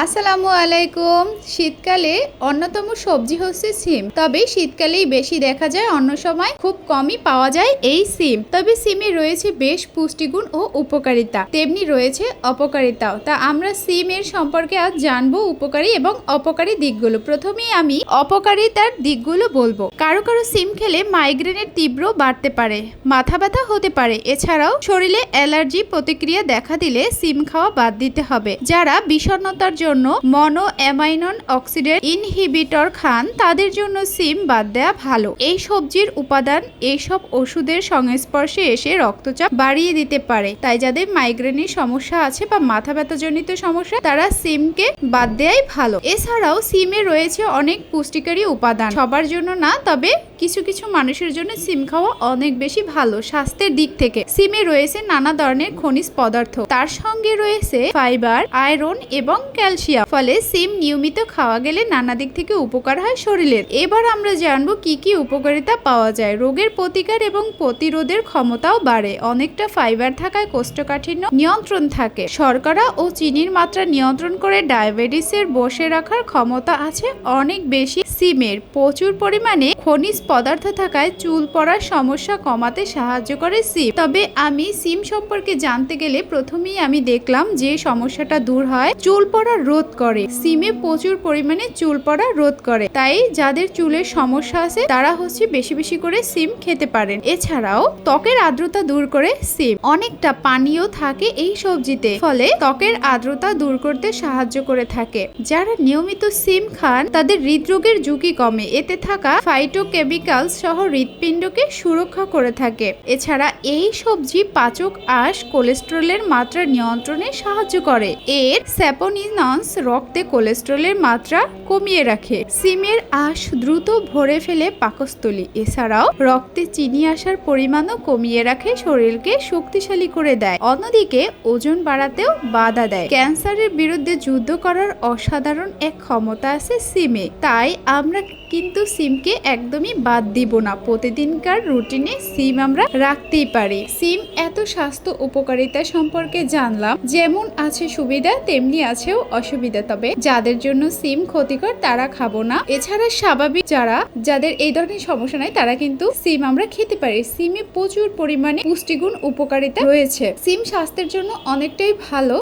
আসসালামু আলাইকুম। শীতকালে অন্যতম সবজি হচ্ছে সিম। তবে শীতকালেই বেশি দেখা যায়, অন্য সময় খুব কমই পাওয়া যায় এই সিম। তবে সিমে রয়েছে বেশ পুষ্টিগুণ ও উপকারিতা। তেমনি রয়েছে অপকারিতাও। তা আমরা সিমের সম্পর্কে আজ জানব উপকারী এবং অপকারী দিকগুলো। প্রথমেই আমি অপকারিতার দিকগুলো বলব। কারও কারও সিম খেলে মাইগ্রেনের তীব্র বাড়তে পারে, মাথা ব্যথা হতে পারে। এছাড়াও শরীরে অ্যালার্জি প্রতিক্রিয়া দেখা দিলে সিম খাওয়া বাদ দিতে হবে। যারা বিষণ্ণতার জন্য মনো অ্যামাইনন অক্সিডেন্ট ইনহিবিটর খান, তাদের জন্য সিম বাদ দেওয়া ভালো। এই সবজির উপাদান এইসব ওষুধের সংস্পর্শে এসে রক্তচাপ বাড়িয়ে দিতে পারে। তাই যাদের মাইগ্রেনের সমস্যা আছে বা মাথা ব্যথাজনিত সমস্যা, তারা সিমকে বাদ দেওয়াই ভালো। এছাড়াও সিমে রয়েছে অনেক পুষ্টিকারী উপাদান। সবার জন্য না, তবে কিছু কিছু মানুষের জন্য সিম খাওয়া অনেক বেশি ভালো স্বাস্থ্যের দিক থেকে। সিমে রয়েছে নানা ধরনের খনিজ পদার্থ। তার সঙ্গে রয়েছে ফাইবার, আয়রন এবং ক্যালসিয়াম। ফলে সিম নিয়মিত খাওয়া গেলে নানা দিক থেকে উপকার হয় শরীরের। এবার আমরা জানব কি কি উপকারিতা পাওয়া যায়। রোগের প্রতিকার এবং প্রতিরোধের ক্ষমতাও বাড়ে। অনেকটা ফাইবার থাকায় কোষ্ঠকাঠিন্য নিয়ন্ত্রণ থাকে। শর্করা ও চিনির মাত্রা নিয়ন্ত্রণ করে ডায়াবেটিসের বসে রাখার ক্ষমতা আছে অনেক বেশি। সিমের প্রচুর পরিমাণে খনিজ পদার্থ থাকায় চুল পড়ার সমস্যা কমাতে সাহায্য করে সিম। তবে আমি সিম সম্পর্কে জানতে গেলে প্রথমেই আমি দেখলাম যে সমস্যাটা দূর হয়, চুল পড়া রোধ করে। সিমে প্রচুর পরিমাণে চুল পড়া রোধ করে। তাই যাদের চুলের সমস্যা আছে, তারা হচ্ছে বেশি বেশি করে সিম খেতে পারেন। এছাড়াও ত্বকের আর্দ্রতা দূর করে সিম। অনেকটা পানীয় থাকে এই সবজিতে, ফলে ত্বকের আর্দ্রতা দূর করতে সাহায্য করে থাকে। যারা নিয়মিত সিম খান, তাদের হৃদরোগের ঝুঁকি কমে। এতে থাকা ফাইটোকেমিক্যাল সহ হৃৎপিণ্ডকে সুরক্ষা করে থাকে। এছাড়া এই সবজি পাচক আঁশ কোলেস্ট্রলের মাত্রা নিয়ন্ত্রণে সাহায্য করে। এর স্যাপোনিনস রক্তে কোলেস্ট্রলের মাত্রা কমিয়ে রাখে। সিমের আঁশ দ্রুত ভরে ফেলে পাকস্থলী। এছাড়াও রক্তে চিনি আসার পরিমাণও কমিয়ে রাখে, শরীরকে শক্তিশালী করে দেয়। অন্যদিকে ওজন বাড়াতেও বাধা দেয়। ক্যান্সারের বিরুদ্ধে যুদ্ধ করার অসাধারণ এক ক্ষমতা আছে সিমে। তাই আমরা কিন্তু সিমকে একদমই বাদ দিব না। প্রতিদিনকার রুটিনে সিম আমরা রাখতেই পারি। সিম এত স্বাস্থ্য উপকারিতা সম্পর্কে জানলাম, যেমন আছে সুবিধা, তেমনি আছেও অসুবিধা। তবে যাদের জন্য সিম ক্ষতিকর তারা খাব না। এছাড়া স্বাভাবিক যারা, যাদের এই ধরনের সমস্যা নাই, তারা কিন্তু সিম আমরা খেতে পারি। সিমে প্রচুর পরিমাণে পুষ্টিগুণ উপকারিতা রয়েছে। সিম স্বাস্থ্যের জন্য অনেকটাই ভালো।